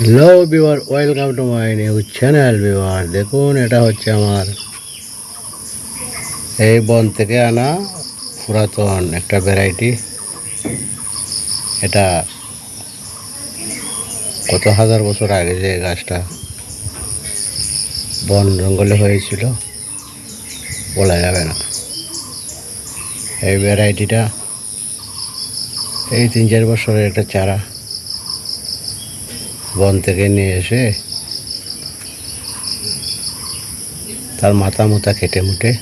Hello beware welcome to my new channel beware দেখুন এটা হচ্ছে আমার এই বন থেকে আনা পুরাতন একটা ভ্যারাইটি এটা কত হাজার বছর আগে যে গাছটা বন জঙ্গলে হয়েছিল, বলা যাবে না। এই ভ্যারাইটিটা এই তিন চার বছরের একটা চারা। বন থেকে নিয়ে এসে তার মাথা মুথা কেটে মুটে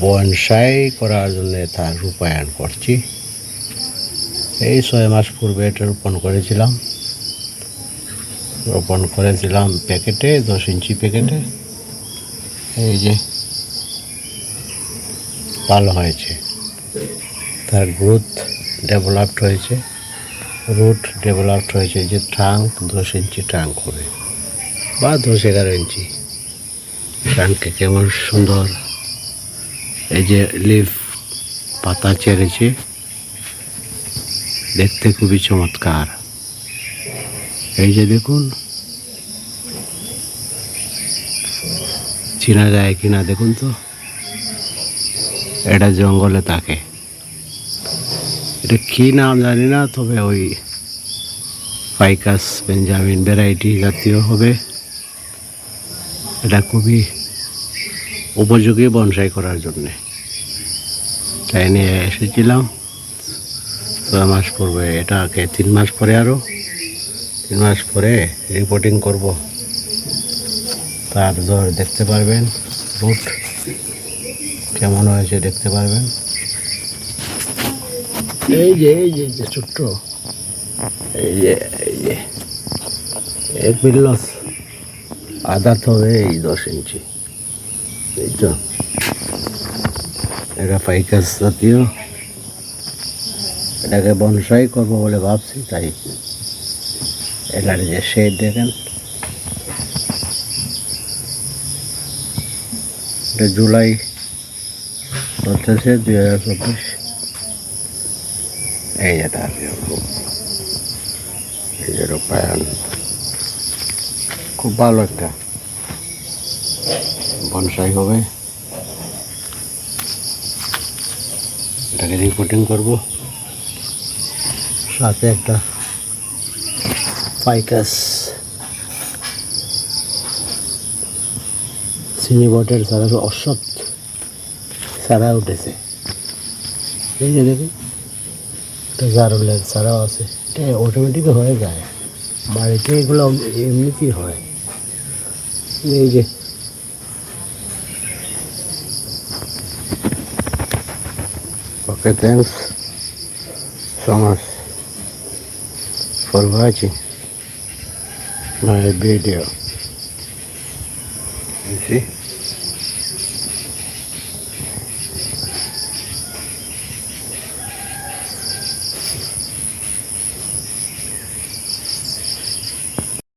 বনসাই করার জন্য তার রূপায়ণ করছি। এই ছয় মাস পূর্বে এটা রোপণ করেছিলাম। রোপণ করেছিলাম প্যাকেটে, দশ ইঞ্চি প্যাকেটে। এই যে ভালো হয়েছে। তার গ্রোথ ডেভেলপড হয়েছে। রুট ডেভেলপড হয়েছে যে ট্রাঙ্ক দশ ইঞ্চি ট্রাঙ্ক হবে। বা দশ এগারো ইঞ্চি। ট্রাঙ্কে কেমন সুন্দর। এই যে লিফ পাতা ছেড়েছে দেখতে খুবই চমৎকার। এই যে দেখুন। চেনা যায় কিনা দেখুন তো। এটা জঙ্গলে থাকে। এটা কী নাম জানি না, তবে ওই ফাইকাস বেঞ্জামিন ভ্যারাইটি জাতীয় হবে। এটা খুবই উপযোগী বনসাই করার জন্যে। তাই নিয়ে এসেছিলাম। ছয় মাস পূর্বে, এটাকে তিন মাস পরে আরও তিন মাস পরে রিপোর্টিং করব। তার দর দেখতে পারবেন রুট কেমন হয়েছে দেখতে পারবেন। এই যে এই যে যে, ছোট্ট। এই যে এই যে। এক বিল্লস আদা তো হবে এই দশ ইঞ্চি। এই তো। এটা পাইকাস জাতীয়। এটাকে বনসাই করব বলে ভাবছি, তাই। এটার যে শেড দেখেন। এটা জুলাই চলতেছে দুই হাজার চব্বিশ। এই যে তার এই যে রূপায়ণ। খুব ভালো একটা বনসাই হবে। এটাকে রিপোর্টিং করব। সাথে একটা ফাইকাস চিনি বটের সারা অসৎ সারা উঠেছে। এই যে দেখুন। একটা জারুলের ছাড়াও আছে এটা অটোমেটিক হয়ে যায় বাড়িতে এগুলো এমনিতেই হয় এই যে okay thanks so much for watching my video you see